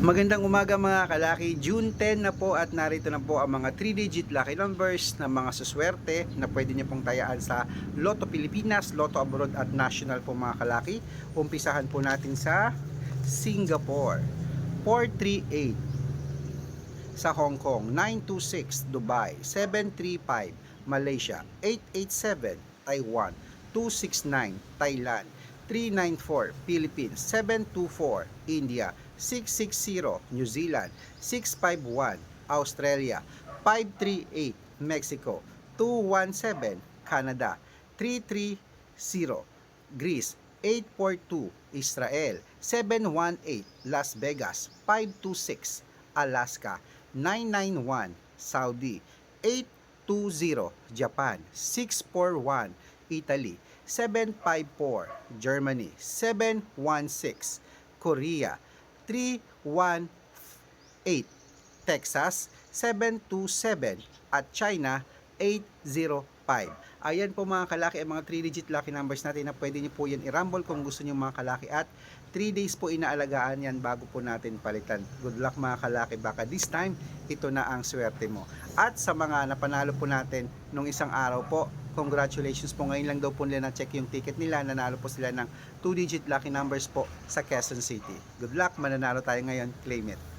Magandang umaga mga kalaki, June 10 na po at narito na po ang mga 3-digit lucky numbers na mga suswerte na pwede niyo pong tayaan sa Lotto Pilipinas, Lotto Abroad at National po mga kalaki. Umpisahan po natin sa Singapore, 438 sa Hong Kong, 926 Dubai, 735 Malaysia, 887 Taiwan, 269 Thailand, 394 Philippines, 724 India, 660 New Zealand, 651 Australia, 538 Mexico, 217 Canada, 330 Greece, 842 Israel, 718 Las Vegas, 526 Alaska, 991 Saudi, 820 Japan, 641 Italy, 754 Germany, 716 Korea, 318 Texas, 727 at China 805. Ayan po mga kalaki ang mga 3-digit lucky numbers natin na pwede nyo po yan i-rumble kung gusto nyo mga kalaki at 3 days po inaalagaan yan bago po natin palitan. Good luck mga kalaki, baka this time ito na ang swerte mo. At sa mga napanalo po natin nung isang araw po, congratulations po ngayon lang daw po nila na-check yung ticket nila, nanalo po sila ng 2-digit lucky numbers po sa Quezon City. Good luck, mananalo tayo ngayon, claim it.